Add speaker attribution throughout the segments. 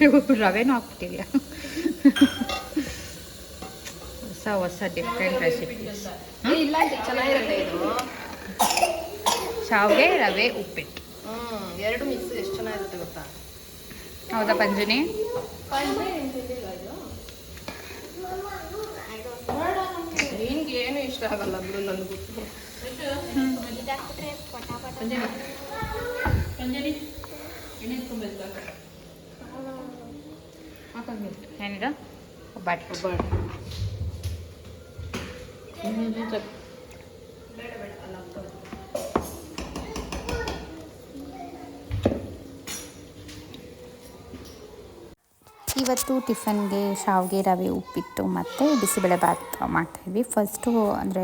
Speaker 1: ರವೆನೂ ಹಾಕ್ಬಿಟ್ಟಿದ್ಯಾ? ಹೊಸ ಹೊಸ different recipes
Speaker 2: ಇದು.
Speaker 1: ಶಾವಿಗೆ ರವೆ ಉಪ್ಪಿಟ್ಟು.
Speaker 2: ಹ್ಮ್ ಎರಡು ಮಿಕ್ಸ್ ಎಷ್ಟು ಚೆನ್ನಾಗಿರುತ್ತೆ ಗೊತ್ತಾ?
Speaker 1: ಹೌದಾ ಪಂಜುನಿ?
Speaker 2: ನಿನ್ಗೆ ಏನು ಇಷ್ಟ ಆಗಲ್ಲ ಬಿಡು ನನಗೂ
Speaker 1: ಏನಿದು ಬಟ್ ಇವತ್ತು ಟಿಫನ್ಗೆ ಶಾವಿಗೆ, ರವೆ, ಉಪ್ಪಿಟ್ಟು ಮತ್ತು ಬಿಸಿಬೇಳೆ ಬಾತ್ ಮಾಡ್ತಾಯಿದ್ವಿ ಫಸ್ಟು ಅಂದರೆ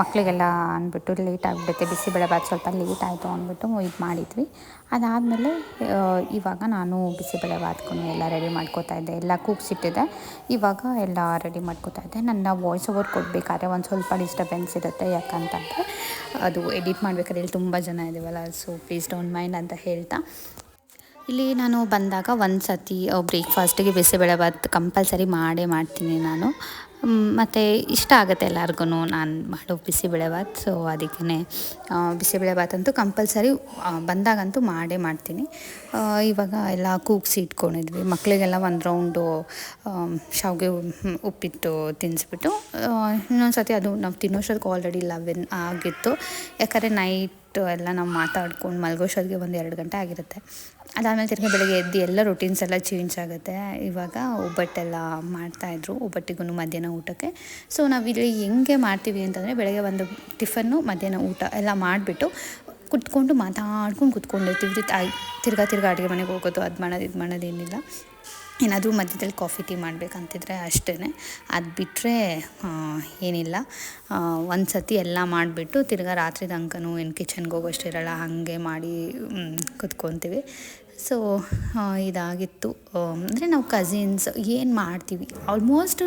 Speaker 1: ಮಕ್ಕಳಿಗೆಲ್ಲ ಅಂದ್ಬಿಟ್ಟು ಲೇಟ್ ಆಗಿಬಿಡುತ್ತೆ. ಬಿಸಿಬೇಳೆ ಬಾತ್ ಸ್ವಲ್ಪ ಲೇಟ್ ಆಯಿತು ಅಂದ್ಬಿಟ್ಟು ಇದು ಮಾಡಿದ್ವಿ. ಅದಾದಮೇಲೆ ಇವಾಗ ನಾನು ಬಿಸಿಬೇಳೆ ಬಾತ್ಗೂ ಎಲ್ಲ ರೆಡಿ ಮಾಡ್ಕೋತಾ ಇದ್ದೆ. ಎಲ್ಲ ಕೂಗ್ಸಿಟ್ಟಿದ್ದೆ ಇವಾಗ ಎಲ್ಲ ರೆಡಿ ಮಾಡ್ಕೋತಾ ಇದ್ದೆ. ನನ್ನ ವಾಯ್ಸ್ ಓವರ್ ಕೊಡಬೇಕಾದ್ರೆ ಒಂದು ಸ್ವಲ್ಪ ಡಿಸ್ಟರ್ಬೆನ್ಸ್ ಇರುತ್ತೆ. ಯಾಕಂತಂದರೆ ಅದು ಎಡಿಟ್ ಮಾಡಬೇಕಾದ್ರೆ ಇಲ್ಲಿ ತುಂಬ ಜನ ಇದ್ದೀವಲ್ಲ ಸೊ ಪ್ಲೀಸ್ ಡೋಂಟ್ ಮೈಂಡ್ ಅಂತ ಹೇಳ್ತಾ. ಇಲ್ಲಿ ನಾನು ಬಂದಾಗ ಒಂದು ಸತಿ ಬ್ರೇಕ್ಫಾಸ್ಟಿಗೆ ಬಿಸಿಬೇಳೆಭಾತ್ ಕಂಪಲ್ಸರಿ ಮಾಡೇ ಮಾಡ್ತೀನಿ ನಾನು. ಮತ್ತು ಇಷ್ಟ ಆಗುತ್ತೆ ಎಲ್ಲರಿಗೂ ನಾನು ಮಾಡೋ ಬಿಸಿಬೇಳೆಭಾತ್. ಸೊ ಅದಕ್ಕೇ ಬಿಸಿಬೇಳೆಭಾತ್ ಅಂತೂ ಕಂಪಲ್ಸರಿ ಬಂದಾಗಂತೂ ಮಾಡೇ ಮಾಡ್ತೀನಿ. ಇವಾಗ ಎಲ್ಲ ಕೂಗ್ಸಿ ಇಟ್ಕೊಂಡಿದ್ವಿ. ಮಕ್ಕಳಿಗೆಲ್ಲ ಒಂದು ರೌಂಡು ಶಾವಿಗೆ ಉಪ್ಪಿಟ್ಟು ತಿನ್ನಿಸ್ಬಿಟ್ಟು ಇನ್ನೊಂದು ಸತಿ ಅದು ನಾವು ತಿನ್ನೋಷ್ಟಕ್ಕೆ ಆಲ್ರೆಡಿ ಲೆವೆನ್ ಆಗಿತ್ತು. ಯಾಕಂದರೆ ನೈಟ್ ಎಲ್ಲ ನಾವು ಮಾತಾಡ್ಕೊಂಡು ಮಲ್ಗೋಷ್ಟೊತ್ತಿಗೆ ಒಂದು ಎರಡು ಗಂಟೆ ಆಗಿರುತ್ತೆ. ಅದಾದಮೇಲೆ ತಿರ್ಗಿ ಬೆಳಗ್ಗೆ ಎದ್ದು ಎಲ್ಲ ರೊಟೀನ್ಸ್ ಎಲ್ಲ ಚೇಂಜ್ ಆಗುತ್ತೆ. ಇವಾಗ ಒಬ್ಬಟ್ಟೆಲ್ಲ ಮಾಡ್ತಾಯಿದ್ರು ಒಬ್ಬಟ್ಟಿಗೂ ಮಧ್ಯಾಹ್ನ ಊಟಕ್ಕೆ. ಸೊ ನಾವಿಲ್ಲಿ ಹೆಂಗೆ ಮಾಡ್ತೀವಿ ಅಂತಂದರೆ ಬೆಳಗ್ಗೆ ಒಂದು ಟಿಫನ್ನು, ಮಧ್ಯಾಹ್ನ ಊಟ ಎಲ್ಲ ಮಾಡಿಬಿಟ್ಟು ಕುತ್ಕೊಂಡು ಮಾತಾಡ್ಕೊಂಡು ಕುತ್ಕೊಂಡಿರ್ತೀವಿ. ತಿರ್ಗಾ ತಿರ್ಗಾ ಅಡುಗೆ ಮನೆಗೆ ಹೋಗೋದು, ಅದು ಮಾಡೋದು, ಇದು ಮಾಡೋದು ಏನಿಲ್ಲ. ಏನಾದರೂ ಮಧ್ಯದಲ್ಲಿ ಕಾಫಿ ಟೀ ಮಾಡಬೇಕಂತಿದ್ರೆ ಅಷ್ಟೇ ಅದು ಬಿಟ್ಟರೆ ಏನಿಲ್ಲ. ಒಂದು ಸತಿ ಎಲ್ಲ ಮಾಡಿಬಿಟ್ಟು ತಿರ್ಗಾ ರಾತ್ರಿ ತನಕನೂ ಏನು ಕಿಚನ್ಗೆ ಹೋಗೋಷ್ಟಿರಲ್ಲ ಹಾಗೆ ಮಾಡಿ ಕುತ್ಕೊತೀವಿ. ಸೊ ಇದಾಗಿತ್ತು. ಅಂದರೆ ನಾವು ಕಸಿನ್ಸ್ ಏನು ಮಾಡ್ತೀವಿ? ಆಲ್ಮೋಸ್ಟ್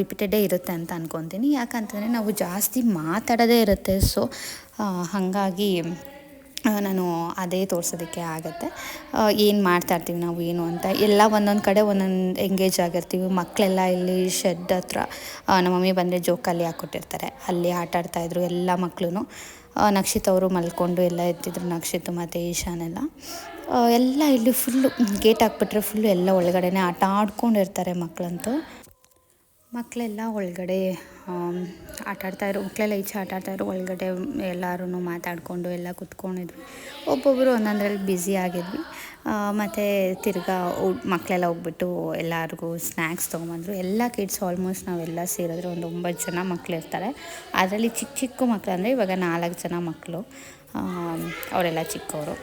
Speaker 1: ರಿಪೀಟೆಡೇ ಇರುತ್ತೆ ಅಂತ ಅಂದ್ಕೊತೀನಿ ಯಾಕಂತಂದರೆ ನಾವು ಜಾಸ್ತಿ ಮಾತಾಡೋದೇ ಇರುತ್ತೆ. ಸೊ ಹಾಗಾಗಿ ನಾನು ಅದೇ ತೋರಿಸೋದಕ್ಕೆ ಆಗುತ್ತೆ. ಏನು ಮಾಡ್ತಾ ಇರ್ತೀವಿ ನಾವು, ಏನು ಅಂತ. ಎಲ್ಲ ಒಂದೊಂದು ಕಡೆ ಒಂದೊಂದು ಎಂಗೇಜ್ ಆಗಿರ್ತೀವಿ. ಮಕ್ಕಳೆಲ್ಲ ಇಲ್ಲಿ ಶೆಡ್ ಹತ್ರ ನಮ್ಮ ಮಮ್ಮಿ ಬಂದರೆ ಜೋಕಾಲಿ ಹಾಕ್ಕೊಟ್ಟಿರ್ತಾರೆ. ಅಲ್ಲಿ ಆಟ ಆಡ್ತಾಯಿದ್ರು ಎಲ್ಲ ಮಕ್ಕಳು ನಕ್ಷಿತ್ ಅವರು ಮಲ್ಕೊಂಡು ಎಲ್ಲ ಇರ್ತಿದ್ರು ನಕ್ಷಿತ್ ಮತ್ತು ಈಶಾನೆಲ್ಲ ಎಲ್ಲ. ಇಲ್ಲಿ ಫುಲ್ಲು ಗೇಟ್ ಹಾಕ್ಬಿಟ್ರೆ ಫುಲ್ಲು ಎಲ್ಲ ಒಳಗಡೆ ಆಟ ಆಡ್ಕೊಂಡಿರ್ತಾರೆ ಮಕ್ಕಳಂತೂ ಮಕ್ಕಳೆಲ್ಲ ಒಳಗಡೆ ಆಮ್, ಆಟ ಆಡ್ತಾಯಿದ್ರು ಮಕ್ಕಳೆಲ್ಲ ಈಚೆ ಆಟ ಆಡ್ತಾಯಿದ್ರು ಒಳಗಡೆ ಎಲ್ಲರೂ ಮಾತಾಡಿಕೊಂಡು ಎಲ್ಲ ಕುತ್ಕೊಂಡಿದ್ವಿ. ಒಬ್ಬೊಬ್ಬರು ಒಂದೊಂದರಲ್ಲಿ ಬ್ಯುಸಿ ಆಗಿದ್ವಿ. ಮತ್ತು ತಿರ್ಗಾ ಮಕ್ಕಳೆಲ್ಲ ಹೋಗ್ಬಿಟ್ಟು ಎಲ್ಲರಿಗೂ ಸ್ನ್ಯಾಕ್ಸ್ ತೊಗೊಂಬಂದರು. ಎಲ್ಲ ಕಿಡ್ಸ್ ಆಲ್ಮೋಸ್ಟ್ ನಾವೆಲ್ಲ ಸೇರಿದ್ರೆ ಒಂದು ಒಂಬತ್ತು ಜನ ಮಕ್ಕಳಿರ್ತಾರೆ ಅದರಲ್ಲಿ ಚಿಕ್ಕ ಚಿಕ್ಕ ಮಕ್ಕಳು ಅಂದರೆ ಇವಾಗ ನಾಲ್ಕು ಜನ ಮಕ್ಕಳು ಅವರೆಲ್ಲ ಚಿಕ್ಕವರು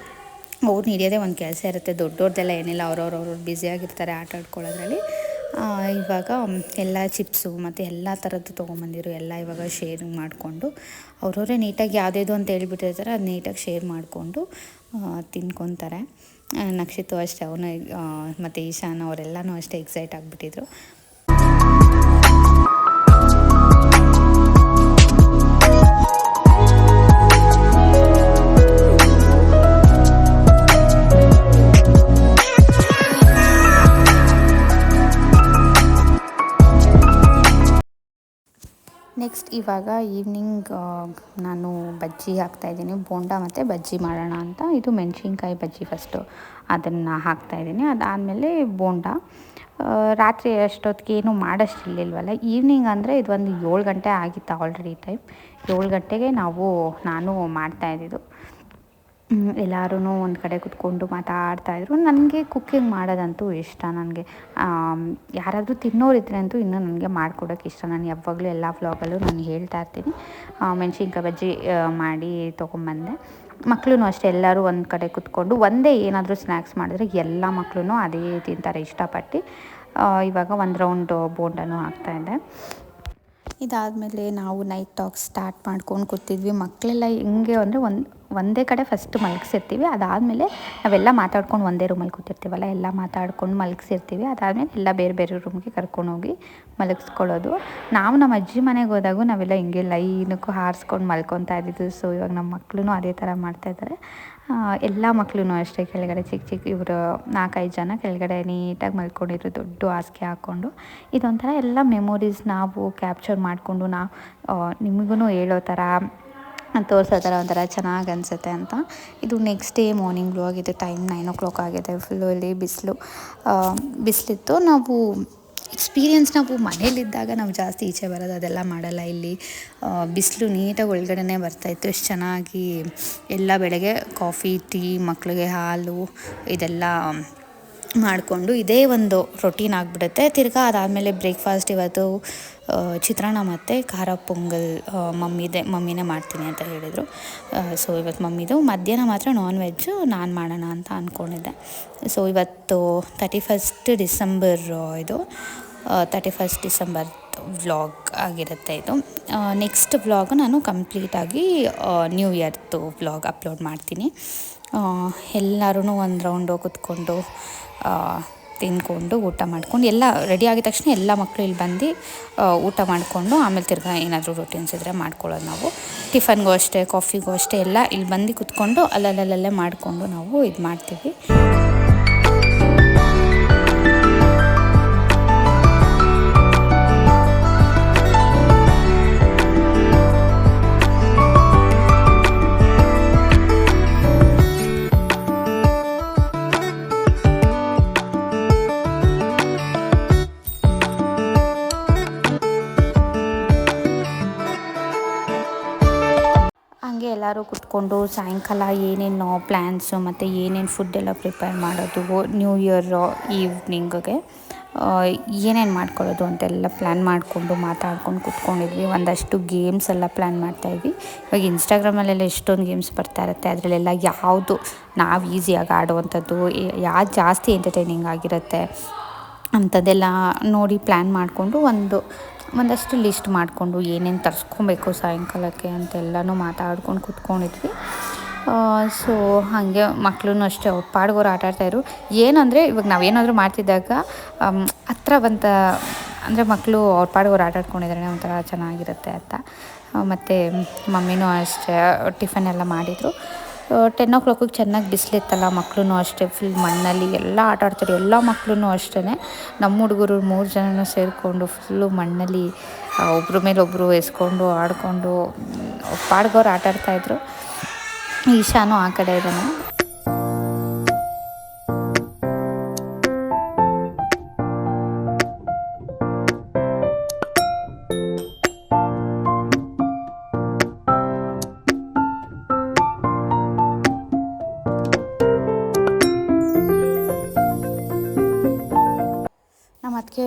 Speaker 1: ಅವ್ರನ್ನ ಹಿಡಿಯೋದೇ ಒಂದು ಕೆಲಸ ಇರುತ್ತೆ. ದೊಡ್ಡವ್ರದ್ದೆಲ್ಲ ಏನಿಲ್ಲ. ಅವ್ರವ್ರು ಅವ್ರವ್ರು ಬ್ಯುಸಿಯಾಗಿರ್ತಾರೆ ಆಟ ಆಡ್ಕೊಳ್ಳೋದ್ರಲ್ಲಿ. ಇವಾಗ ಎಲ್ಲ ಚಿಪ್ಸು ಮತ್ತು ಎಲ್ಲ ಥರದ್ದು ತೊಗೊಂಬಂದಿರು. ಎಲ್ಲ ಇವಾಗ ಶೇರ್ ಮಾಡಿಕೊಂಡು ಅವ್ರವರೇ ನೀಟಾಗಿ ಯಾವುದೇದು ಅಂತ ಹೇಳ್ಬಿಟ್ಟಿರ್ತಾರೆ, ಅದು ನೀಟಾಗಿ ಶೇರ್ ಮಾಡಿಕೊಂಡು ತಿನ್ಕೊತಾರೆ. ನಕ್ಷಿತು ಅಷ್ಟೇ, ಅವನು ಮತ್ತು ಈಶಾನ್ ಅವರೆಲ್ಲನೂ ಅಷ್ಟೇ ಎಕ್ಸೈಟ್ ಆಗಿಬಿಟ್ಟಿದ್ರು. ಇವಾಗ ಈವ್ನಿಂಗ್ ನಾನು ಬಜ್ಜಿ ಹಾಕ್ತಾಯಿದ್ದೀನಿ ಬೋಂಡ ಮತ್ತು ಬಜ್ಜಿ ಮಾಡೋಣ ಅಂತ. ಇದು ಮೆಣಸಿನ್ಕಾಯಿ ಬಜ್ಜಿ ಫಸ್ಟು ಅದನ್ನು ಹಾಕ್ತಾಯಿದ್ದೀನಿ ಅದಾದಮೇಲೆ ಬೋಂಡ. ರಾತ್ರಿ ಅಷ್ಟೊತ್ತಿಗೆ ಏನು ಮಾಡೋಷ್ಟಿರ್ಲಿಲ್ವಲ್ಲ ಈವ್ನಿಂಗ್ ಅಂದರೆ ಇದೊಂದು ಏಳು ಗಂಟೆ ಆಗಿತ್ತು ಆಲ್ರೆಡಿ ಟೈಮ್ ಏಳು ಗಂಟೆಗೆ ನಾವು, ನಾನು ಮಾಡ್ತಾಯಿದ್ದಿದ್ದು ಎಲ್ಲರೂ ಒಂದು ಕಡೆ ಕುತ್ಕೊಂಡು ಮಾತಾಡ್ತಾಯಿದ್ರು ನನಗೆ ಕುಕ್ಕಿಂಗ್ ಮಾಡೋದಂತೂ ಇಷ್ಟ ನನಗೆ. ಯಾರಾದರೂ ತಿನ್ನೋರಿದ್ರೆ ಅಂತೂ ಇನ್ನೂ ನನಗೆ ಮಾಡ್ಕೊಡೋಕೆ ಇಷ್ಟ. ನಾನು ಯಾವಾಗಲೂ ಎಲ್ಲ ವ್ಲಾಗಲ್ಲೂ ನಾನು ಹೇಳ್ತಾ ಇರ್ತೀನಿ. ಮೆಣಸಿನ್ಕಾಯಿ ಬಜ್ಜಿ ಮಾಡಿ ತೊಗೊಂಬಂದೆ. ಮಕ್ಕಳೂ ಅಷ್ಟೇ, ಎಲ್ಲರೂ ಒಂದು ಕಡೆ ಕುತ್ಕೊಂಡು ಒಂದೇ ಏನಾದರೂ ಸ್ನ್ಯಾಕ್ಸ್ ಮಾಡಿದ್ರೆ ಎಲ್ಲ ಮಕ್ಕಳು ಅದೇ ತಿಂತಾರೆ ಇಷ್ಟಪಟ್ಟು. ಇವಾಗ ಒಂದು ರೌಂಡ್ ಬೋಂಡನ್ನು ಹಾಕ್ತಾಯಿದ್ದೆ ಇದಾದಮೇಲೆ ನಾವು ನೈಟ್ ಟಾಕ್ ಸ್ಟಾರ್ಟ್ ಮಾಡ್ಕೊಂಡು ಕೂತಿದ್ವಿ. ಮಕ್ಕಳೆಲ್ಲ ಹೆಂಗೆ ಅಂದರೆ ಒಂದು ಒಂದೇ ಕಡೆ ಫಸ್ಟ್ ಮಲಗಿಸಿರ್ತೀವಿ. ಅದಾದಮೇಲೆ ನಾವೆಲ್ಲ ಮಾತಾಡ್ಕೊಂಡು ಒಂದೇ ರೂಮಲ್ಲಿ ಕೂತಿರ್ತೀವಲ್ಲ, ಎಲ್ಲ ಮಾತಾಡ್ಕೊಂಡು ಮಲಗಿಸಿರ್ತೀವಿ. ಅದಾದಮೇಲೆ ಎಲ್ಲ ಬೇರೆ ಬೇರೆ ರೂಮ್ಗೆ ಕರ್ಕೊಂಡೋಗಿ ಮಲಗಿಸ್ಕೊಳ್ಳೋದು. ನಾವು ನಮ್ಮ ಅಜ್ಜಿ ಮನೆಗೆ ಹೋದಾಗೂ ನಾವೆಲ್ಲ ಹಿಂಗೆ ಲೈನಕ್ಕೂ ಹಾರಿಸ್ಕೊಂಡು ಮಲ್ಕೊತಾ ಇದ್ದಿದ್ದು. ಸೊ ಇವಾಗ ನಮ್ಮ ಮಕ್ಕಳು ಅದೇ ಥರ ಮಾಡ್ತಾಯಿದ್ದಾರೆ ಎಲ್ಲ ಮಕ್ಕಳು ಅಷ್ಟೇ. ಕೆಳಗಡೆ ಚಿಕ್ಕ ಚಿಕ್ಕ ಇವರು ನಾಲ್ಕೈದು ಜನ ಕೆಳಗಡೆ ನೀಟಾಗಿ ಮಲ್ಕೊಂಡಿದ್ರು, ದೊಡ್ಡ ಹಾಸಿಗೆ ಹಾಕ್ಕೊಂಡು. ಇದೊಂಥರ ಎಲ್ಲ ಮೆಮೊರೀಸ್ ನಾವು ಕ್ಯಾಪ್ಚರ್ ಮಾಡಿಕೊಂಡು ನಾವು ನಿಮಗೂ ಹೇಳೋ ಥರ ತೋರಿಸೋ ಥರ ಒಂಥರ ಚೆನ್ನಾಗಿ ಅನಿಸುತ್ತೆ ಅಂತ. ಇದು ನೆಕ್ಸ್ಟ್ ಡೇ ಮಾರ್ನಿಂಗ್ ವ್ಲಾಗ್ ಆಗಿದೆ ಟೈಮ್ ನೈನ್ ಓ ಕ್ಲಾಕ್ ಆಗಿದೆ. ಫುಲ್ಲು ಇಲ್ಲಿ ಬಿಸಿಲು. ಬಿಸಿಲಿತ್ತು. ನಾವು ಎಕ್ಸ್ಪೀರಿಯನ್ಸ್ ನಾವು ಮನೇಲಿದ್ದಾಗ ನಾವು ಜಾಸ್ತಿ ಈಚೆ ಬರೋದು ಅದೆಲ್ಲ ಮಾಡಲ್ಲ. ಇಲ್ಲಿ ಬಿಸಿಲು ನೀಟಾಗಿ ಒಳಗಡೆನೇ ಬರ್ತಾಯಿತ್ತು ಎಷ್ಟು ಚೆನ್ನಾಗಿ ಎಲ್ಲ ಬೆಳಗ್ಗೆ ಕಾಫಿ ಟೀ ಮಕ್ಕಳಿಗೆ ಹಾಲು, ಇದೆಲ್ಲ ಮಾಡಿಕೊಂಡು ಇದೇ ಒಂದು ರೊಟೀನ್ ಆಗಿಬಿಡುತ್ತೆ. ತಿರ್ಗಾ ಅದಾದಮೇಲೆ ಬ್ರೇಕ್ಫಾಸ್ಟ್ ಇವತ್ತು ಚಿತ್ರಾನ್ನ ಮತ್ತು ಖಾರ ಪೊಂಗಲ್ ಮಮ್ಮಿದೇ, ಮಮ್ಮಿನೇ ಮಾಡ್ತೀನಿ ಅಂತ ಹೇಳಿದರು. ಸೊ ಇವತ್ತು ಮಮ್ಮಿದು ಮಧ್ಯಾಹ್ನ ಮಾತ್ರ ನಾನ್ ವೆಜ್ಜು ನಾನು ಮಾಡೋಣ ಅಂತ ಅಂದ್ಕೊಂಡಿದ್ದೆ ಸೊ ಇವತ್ತು ತರ್ಟಿ ಫಸ್ಟ್ ಡಿಸೆಂಬರ್ ಇದು ತರ್ಟಿ ಫಸ್ಟ್ ಡಿಸೆಂಬರ್ ವ್ಲಾಗ್ ಆಗಿರುತ್ತೆ ಇದು. ನೆಕ್ಸ್ಟ್ ವ್ಲಾಗ್ ನಾನು ಕಂಪ್ಲೀಟಾಗಿ ನ್ಯೂ ಇಯರ್ದು ವ್ಲಾಗ್ ಅಪ್ಲೋಡ್ ಮಾಡ್ತೀನಿ. ಎಲ್ಲರೂ ಒಂದು ರೌಂಡು ಕುತ್ಕೊಂಡು ತಿಂದ್ಕೊಂಡು ಊಟ ಮಾಡ್ಕೊಂಡು ಎಲ್ಲ ರೆಡಿ ಆಗಿದ ತಕ್ಷಣ ಎಲ್ಲ ಮಕ್ಕಳು ಇಲ್ಲಿ ಬಂದು ಊಟ ಮಾಡಿಕೊಂಡು ಆಮೇಲೆ ತಿರ್ಗಾ ಏನಾದರೂ ರೊಟೀನ್ಸ್ ಇದ್ದರೆ ಮಾಡ್ಕೊಳ್ಳೋದು ನಾವು. ಟಿಫನ್ಗೂ ಅಷ್ಟೇ ಕಾಫಿಗೂ ಅಷ್ಟೇ ಎಲ್ಲ ಇಲ್ಲಿ ಬಂದು ಕುತ್ಕೊಂಡು ಅಲ್ಲಲ್ಲಲ್ಲೇ ಮಾಡಿಕೊಂಡು ನಾವು ಇದು ಮಾಡ್ತೀವಿ. ಎಲ್ಲರೂ ಕುತ್ಕೊಂಡು ಸಾಯಂಕಾಲ ಏನೇನು ಪ್ಲ್ಯಾನ್ಸು ಮತ್ತು ಏನೇನು ಫುಡ್ ಎಲ್ಲ ಪ್ರಿಪೇರ್ ಮಾಡೋದು ನ್ಯೂ ಇಯರ್ ಈವ್ನಿಂಗ್ಗೆ ಏನೇನು ಮಾಡ್ಕೊಳ್ಳೋದು ಅಂತೆಲ್ಲ ಪ್ಲ್ಯಾನ್ ಮಾಡಿಕೊಂಡು ಮಾತಾಡ್ಕೊಂಡು ಕುತ್ಕೊಂಡಿದ್ವಿ. ಒಂದಷ್ಟು ಗೇಮ್ಸ್ ಎಲ್ಲ ಪ್ಲ್ಯಾನ್ ಮಾಡ್ತಾಯಿದ್ವಿ ಇವಾಗ ಇನ್ಸ್ಟಾಗ್ರಾಮಲ್ಲೆಲ್ಲ ಎಷ್ಟೊಂದು ಗೇಮ್ಸ್ ಬರ್ತಾ ಇರುತ್ತೆ, ಅದರಲ್ಲೆಲ್ಲ ಯಾವುದು ನಾವು ಈಸಿಯಾಗಿ ಆಡುವಂಥದ್ದು ಯಾವ್ದು ಜಾಸ್ತಿ ಎಂಟರ್ಟೈನಿಂಗ್ ಆಗಿರುತ್ತೆ ಅಂಥದ್ದೆಲ್ಲ ನೋಡಿ ಪ್ಲ್ಯಾನ್ ಮಾಡಿಕೊಂಡು ಒಂದು ಒಂದಷ್ಟು ಲಿಸ್ಟ್ ಮಾಡಿಕೊಂಡು ಏನೇನು ತರಿಸ್ಕೊಬೇಕು ಸಾಯಂಕಾಲಕ್ಕೆ ಅಂತೆಲ್ಲನೂ ಮಾತಾಡ್ಕೊಂಡು ಕುತ್ಕೊಂಡಿದ್ವಿ. ಸೊ ಹಾಗೆ ಮಕ್ಕಳೂ ಅಷ್ಟೇ, ಅವ್ರ ಪಾಡ್ಗೋರು ಆಟ ಆಡ್ತಾಯಿದ್ರು ಏನಂದರೆ, ಇವಾಗ ನಾವೇನಾದರೂ ಮಾಡ್ತಿದ್ದಾಗ ಹತ್ರ ಬಂತ, ಅಂದರೆ ಮಕ್ಕಳು ಅವ್ರ ಪಾಡ್ಗೋರು ಆಟ ಆಡ್ಕೊಂಡಿದ್ರೆ ಒಂಥರ ಚೆನ್ನಾಗಿರುತ್ತೆ ಅಂತ. ಮತ್ತು ಮಮ್ಮಿನೂ ಅಷ್ಟೇ, ಟಿಫನ್ ಎಲ್ಲ ಮಾಡಿದರು. ಟೆನ್ ಓ ಕ್ಲಾಕಿಗೆ ಚೆನ್ನಾಗಿ ಬಿಸಿಲಿತ್ತಲ್ಲ ಮಕ್ಕಳು ಅಷ್ಟೇ ಫುಲ್ ಮಣ್ಣಲ್ಲಿ ಎಲ್ಲ ಆಟ ಆಡ್ತಾರೆ ಎಲ್ಲ ಮಕ್ಕಳು ಅಷ್ಟೇ ನಮ್ಮ ಹುಡುಗರು ಮೂರು ಜನನೂ ಸೇರಿಕೊಂಡು ಫುಲ್ಲು ಮಣ್ಣಲ್ಲಿ ಒಬ್ಬರ ಮೇಲೆ ಒಬ್ಬರು ಎಸ್ಕೊಂಡು ಆಡಿಕೊಂಡು, ಪಾಡ್ಗೋರು ಆಟ ಆಡ್ತಾಯಿದ್ರು ಈಶಾನು ಆ ಕಡೆ ಇದ್ದಾನೆ.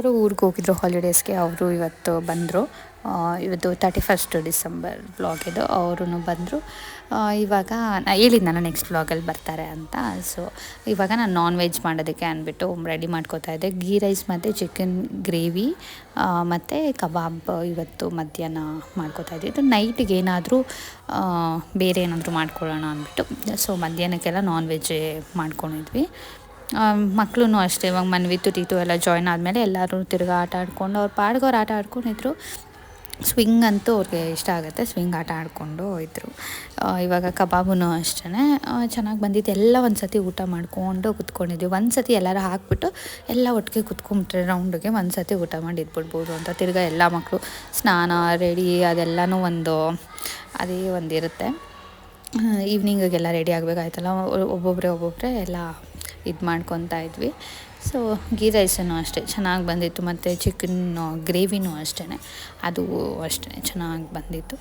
Speaker 1: ಅತ್ತಿಗೆಯವರು ಊರಿಗೆ ಹೋಗಿದ್ರು ಹಾಲಿಡೇಸ್ಗೆ ಅವರು ಇವತ್ತು ಬಂದರು. ಇವತ್ತು ತರ್ಟಿ ಫಸ್ಟ್ ಡಿಸೆಂಬರ್ ಬ್ಲಾಗ್ ಇದು. ಅವರು ಬಂದರು. ಇವಾಗ ನಾ ನಾನು ನೆಕ್ಸ್ಟ್ ಬ್ಲಾಗಲ್ಲಿ ಬರ್ತಾರೆ ಅಂತ. ಸೊ ಇವಾಗ ನಾನು ನಾನ್ ವೆಜ್ ಮಾಡೋದಕ್ಕೆ ಅಂದ್ಬಿಟ್ಟು ರೆಡಿ ಮಾಡ್ಕೋತಾ ಇದ್ದೆ. ಗೀ ರೈಸ್ ಮತ್ತು ಚಿಕನ್ ಗ್ರೇವಿ ಮತ್ತು ಕಬಾಬ್ ಇವತ್ತು ಮಧ್ಯಾಹ್ನ ಮಾಡ್ಕೋತಾ ಇದ್ದೆ. ಇದು ನೈಟಿಗೆ ಏನಾದರೂ ಬೇರೆ ಏನಾದರೂ ಮಾಡ್ಕೊಳ್ಳೋಣ ಅಂದ್ಬಿಟ್ಟು ಸೊ ಮಧ್ಯಾಹ್ನಕ್ಕೆಲ್ಲ ನಾನ್ ವೆಜ್ಜೇ ಮಾಡ್ಕೊಂಡಿದ್ವಿ. ಮಕ್ಕಳು ಅಷ್ಟೇ, ಇವಾಗ ಮನ್ವಿತು ಟೀತು ಎಲ್ಲ ಜಾಯ್ನ್ ಆದಮೇಲೆ ಎಲ್ಲರೂ ತಿರ್ಗಾ ಆಟ ಆಡ್ಕೊಂಡು, ಅವ್ರ ಪಾಡ್ಗವ್ರು ಆಟ ಆಡ್ಕೊಂಡಿದ್ರು. ಸ್ವಿಂಗ್ ಅಂತೂ ಅವ್ರಿಗೆ ಇಷ್ಟ ಆಗುತ್ತೆ ಸ್ವಿಂಗ್ ಆಟ ಆಡಿಕೊಂಡು ಇದ್ದರು ಇವಾಗ ಕಬಾಬೂ ಅಷ್ಟೇ ಚೆನ್ನಾಗಿ ಬಂದಿತ್ತು ಎಲ್ಲ ಒಂದು ಸತಿ ಊಟ ಮಾಡಿಕೊಂಡು ಕುತ್ಕೊಂಡಿದ್ವಿ. ಒಂದು ಸತಿ ಎಲ್ಲರೂ ಹಾಕ್ಬಿಟ್ಟು ಎಲ್ಲ ಒಟ್ಟಿಗೆ ಕುತ್ಕೊಂಬಿಟ್ರೆ ರೌಂಡಿಗೆ ಒಂದು ಸತಿ ಊಟ ಮಾಡಿ ಇದ್ಬಿಡ್ಬೋದು ಅಂತ ತಿರ್ಗಾ ಎಲ್ಲ ಮಕ್ಕಳು ಸ್ನಾನ, ರೆಡಿ ಅದೆಲ್ಲನೂ ಒಂದು, ಅದೇ ಒಂದಿರುತ್ತೆ. ಈವ್ನಿಂಗಿಗೆಲ್ಲ ರೆಡಿ ಆಗಬೇಕಾಯ್ತಲ್ಲ ಒಬ್ಬೊಬ್ಬರೇ ಒಬ್ಬೊಬ್ಬರೇ ಎಲ್ಲ ಇದು ಮಾಡ್ಕೊತಾ ಇದ್ವಿ. ಸೊ ಗೀ ರೈಸನ್ನು ಅಷ್ಟೇ, ಚೆನ್ನಾಗಿ ಬಂದಿತ್ತು. ಮತ್ತು ಚಿಕನ್ ಗ್ರೇವಿನೂ ಅಷ್ಟೇ ಅದು ಅಷ್ಟೇ, ಚೆನ್ನಾಗಿ ಬಂದಿತ್ತು.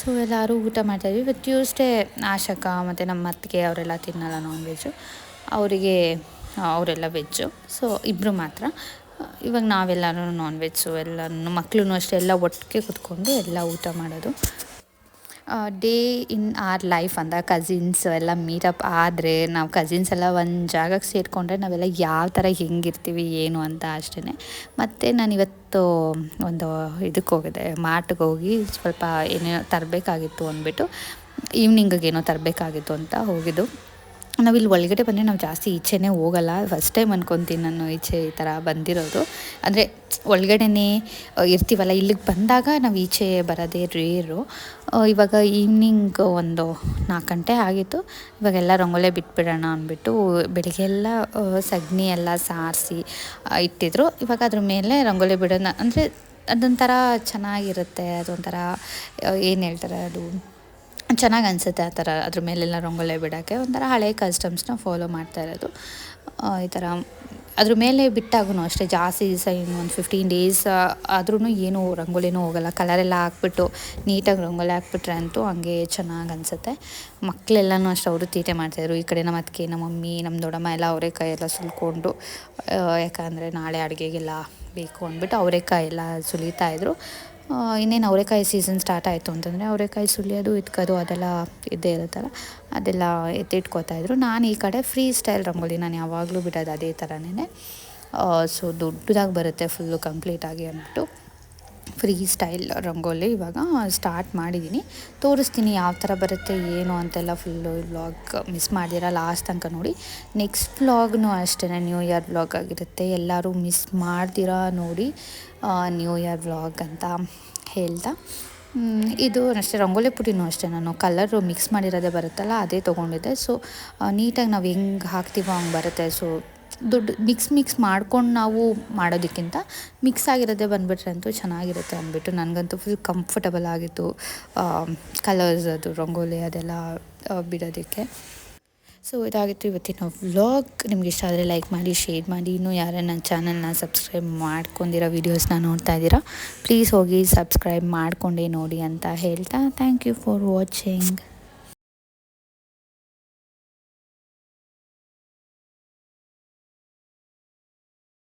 Speaker 1: ಸೊ ಎಲ್ಲರೂ ಊಟ ಮಾಡ್ತಾಯಿದ್ವಿ ಇವತ್ತು ಟ್ಯೂಸ್ಡೇ ಆಶಕ ಮತ್ತು ನಮ್ಮ ಅತ್ತಿಗೆ ಅವರೆಲ್ಲ ತಿನ್ನಲ್ಲ ನಾನ್ ವೆಜ್ಜು ಅವರಿಗೆ, ಅವರೆಲ್ಲ ವೆಜ್ಜು ಸೊ ಇಬ್ಬರು ಮಾತ್ರ. ಇವಾಗ ನಾವೆಲ್ಲರೂ ನಾನ್ ವೆಜ್ಜು ಎಲ್ಲ ಮಕ್ಕಳು ಅಷ್ಟೇ, ಎಲ್ಲ ಒಟ್ಟಿಗೆ ಕುತ್ಕೊಂಡು ಎಲ್ಲ ಊಟ ಮಾಡೋದು. ಡೇ ಇನ್ ಆರ್ ಲೈಫ್ ಅಂತ ಕಸಿನ್ಸ್ ಎಲ್ಲ ಮೀಟಪ್ ಆದರೆ ನಾವು ಕಸಿನ್ಸ್ ಎಲ್ಲ ಒಂದು ಜಾಗಕ್ಕೆ ಸೇರಿಕೊಂಡ್ರೆ ನಾವೆಲ್ಲ ಯಾವ ಥರ ಹೆಂಗಿರ್ತೀವಿ, ಏನು ಅಂತ ಅಷ್ಟೇ ಮತ್ತು ನಾನು ಇವತ್ತು ಒಂದು ಇದಕ್ಕೆ ಹೋಗಿದ್ದೆ, ಮಾರ್ಟ್ಗೆ ಹೋಗಿ ಸ್ವಲ್ಪ ಏನೇನೋ ತರಬೇಕಾಗಿತ್ತು ಅಂದ್ಬಿಟ್ಟು ಈವ್ನಿಂಗಿಗೆ ಏನೋ ತರಬೇಕಾಗಿತ್ತು ಅಂತ ಹೋಗಿದ್ದು. ನಾವು ಇಲ್ಲಿ ಒಳಗಡೆ ಬಂದರೆ ನಾವು ಜಾಸ್ತಿ ಈಚೆನೇ ಹೋಗಲ್ಲ. ಫಸ್ಟ್ ಟೈಮ್ ಅನ್ಕೊತೀನಿ ನಾನು ಈಚೆ ಈ ಥರ ಬಂದಿರೋದು. ಅಂದರೆ ಒಳಗಡೆನೇ ಇರ್ತೀವಲ್ಲ ಇಲ್ಲಿಗೆ ಬಂದಾಗ ನಾವು ಈಚೆ ಬರೋದೇ ರೇರು. ಇವಾಗ ಈವ್ನಿಂಗ್ ಒಂದು ನಾಲ್ಕು ಗಂಟೆ ಆಗಿತ್ತು. ಇವಾಗೆಲ್ಲ ರಂಗೋಲೆ ಬಿಟ್ಬಿಡೋಣ ಅಂದ್ಬಿಟ್ಟು ಬೆಳಿಗ್ಗೆ ಎಲ್ಲ ಆ, ಸಗಣಿ ಎಲ್ಲ ಸಾರಿಸಿ ಇಟ್ಟಿದ್ರು. ಇವಾಗ ಅದ್ರ ಮೇಲೆ ರಂಗೋಲಿ ಬಿಡೋಣ. ಅಂದರೆ ಅದೊಂಥರ ಚೆನ್ನಾಗಿರುತ್ತೆ. ಅದೊಂಥರ ಏನು ಹೇಳ್ತಾರೆ ಅದು? ಚೆನ್ನಾಗಿ ಅನಿಸುತ್ತೆ ಆ ಥರ ಅದ್ರ ಮೇಲೆಲ್ಲ ರಂಗೋಲೆ ಬಿಡೋಕ್ಕೆ. ಒಂಥರ ಹಳೆ ಕಸ್ಟಮ್ಸ್ನ ಫಾಲೋ ಮಾಡ್ತಾ ಇರೋದು. ಈ ಥರ ಅದ್ರ ಮೇಲೆ ಬಿಟ್ಟಾಗೂ ಅಷ್ಟೇ ಜಾಸ್ತಿ ದಿವಸ ಇನ್ನು ಒಂದು ಫಿಫ್ಟೀನ್ ಡೇಸ್ ಆದ್ರೂ ಏನು ರಂಗೋಲಿನೂ ಹೋಗಲ್ಲ. ಕಲರೆಲ್ಲ ಹಾಕ್ಬಿಟ್ಟು ನೀಟಾಗಿ ರಂಗೋಲಿ ಹಾಕ್ಬಿಟ್ರೆ ಅಂತೂ ಹಂಗೆ ಚೆನ್ನಾಗಿ ಅನಿಸುತ್ತೆ. ಮಕ್ಕಳೆಲ್ಲನೂ ಅಷ್ಟು ಅವರು ತೀಟೆ ಮಾಡ್ತಾಯಿದ್ರು ಈ ಕಡೆ ನಮ್ಮ ಅದಕ್ಕೆ ನಮ್ಮ ಮಮ್ಮಿ ನಮ್ಮ ದೊಡ್ಡಮ್ಮ ಎಲ್ಲ ಅವರೇ ಎಲ್ಲ ಸುಲ್ಕೊಂಡು ಯಾಕಂದರೆ ನಾಳೆ ಅಡುಗೆಗೆಲ್ಲ ಬೇಕು ಅಂದ್ಬಿಟ್ಟು ಅವರೇಕಾಯಿ ಎಲ್ಲ ಸುಲಿತಾ ಇದ್ರು. ಆ, ಇನ್ನೇನು ಅವರೆಕಾಯಿ ಸೀಸನ್ ಸ್ಟಾರ್ಟ್ ಆಯಿತು ಅಂತಂದರೆ ಅವರೆಕಾಯಿ ಸುಲಿಯೋದು, ಇಟ್ಕೋದು, ಅದೆಲ್ಲ ಇದ್ದೇ ಇರುತ್ತಲ್ಲ, ಅದೆಲ್ಲ ಎತ್ತಿಟ್ಕೋತಾ ಇದ್ರು. ನಾನು ಈ ಕಡೆ ಫ್ರೀ ಸ್ಟೈಲ್ ರಂಗೋಲಿ ನಾನು ಯಾವಾಗಲೂ ಬಿಡೋದು ಅದೇ ಥರನೇ ಸೊ ದೊಡ್ಡದಾಗಿ ಬರುತ್ತೆ ಫುಲ್ಲು ಕಂಪ್ಲೀಟಾಗಿ ಅಂದ್ಬಿಟ್ಟು. ಫ್ರೀ ಸ್ಟೈಲ್ ರಂಗೋಲಿ ಇವಾಗ ಸ್ಟಾರ್ಟ್ ಮಾಡಿದ್ದೀನಿ. ತೋರಿಸ್ತೀನಿ ಯಾವ ಥರ ಬರುತ್ತೆ, ಏನು ಅಂತೆಲ್ಲ ಫುಲ್ಲು ವ್ಲಾಗ್ ಮಿಸ್ ಮಾಡಿದಿರ ಲಾಸ್ಟ್ ತನಕ ನೋಡಿ. ನೆಕ್ಸ್ಟ್ ವ್ಲಾಗ್ನು ಅಷ್ಟೇ ನ್ಯೂ ಇಯರ್ ವ್ಲಾಗ್ ಆಗಿರುತ್ತೆ. ಎಲ್ಲರೂ ಮಿಸ್ ಮಾಡ್ತೀರಾ ನೋಡಿ ನ್ಯೂ ಇಯರ್ ವ್ಲಾಗ್ ಅಂತ ಹೇಳ್ತಾ. ಇದು ಅಷ್ಟೇ, ರಂಗೋಲಿ ಪುಟಿನೂ ಅಷ್ಟೇ ನಾನು. ಕಲರು ಮಿಕ್ಸ್ ಮಾಡಿರೋದೇ ಬರುತ್ತಲ್ಲ, ಅದೇ ತೊಗೊಂಡಿದ್ದೆ. ಸೊ ನೀಟಾಗಿ ನಾವು ಹೆಂಗೆ ಹಾಕ್ತೀವೋ ಹಂಗೆ ಬರುತ್ತೆ. ಸೊ ದುಡ್ಡು ಮಿಕ್ಸ್ ಮಿಕ್ಸ್ ಮಾಡ್ಕೊಂಡು ನಾವು ಮಾಡೋದಕ್ಕಿಂತ ಮಿಕ್ಸ್ ಆಗಿರೋದೇ ಬಂದುಬಿಟ್ರೆ ಅಂತೂ ಚೆನ್ನಾಗಿರುತ್ತೆ ಅಂದ್ಬಿಟ್ಟು ನನಗಂತೂ ಫುಲ್ ಕಂಫರ್ಟಬಲ್ ಆಗಿತ್ತು. ಕಲರ್ಸ್ ಅದು, ರಂಗೋಲಿ ಅದೆಲ್ಲ ಬಿಡೋದಕ್ಕೆ. ಸೊ ಇದಾಗಿತ್ತು ಇವತ್ತಿನ ವ್ಲಾಗ್ ನಿಮ್ಗೆ ಇಷ್ಟ ಆದರೆ ಲೈಕ್ ಮಾಡಿ ಶೇರ್ ಮಾಡಿ. ಇನ್ನೂ ಯಾರೇ ನನ್ನ ಚಾನಲ್ನ ಸಬ್ಸ್ಕ್ರೈಬ್ ಮಾಡ್ಕೊಂಡಿರೋ ವೀಡಿಯೋಸ್ನ ನೋಡ್ತಾ ಇದ್ದೀರಾ ಪ್ಲೀಸ್ ಹೋಗಿ ಸಬ್ಸ್ಕ್ರೈಬ್ ಮಾಡಿಕೊಂಡೇ ನೋಡಿ ಅಂತ ಹೇಳ್ತಾ. Thank you for watching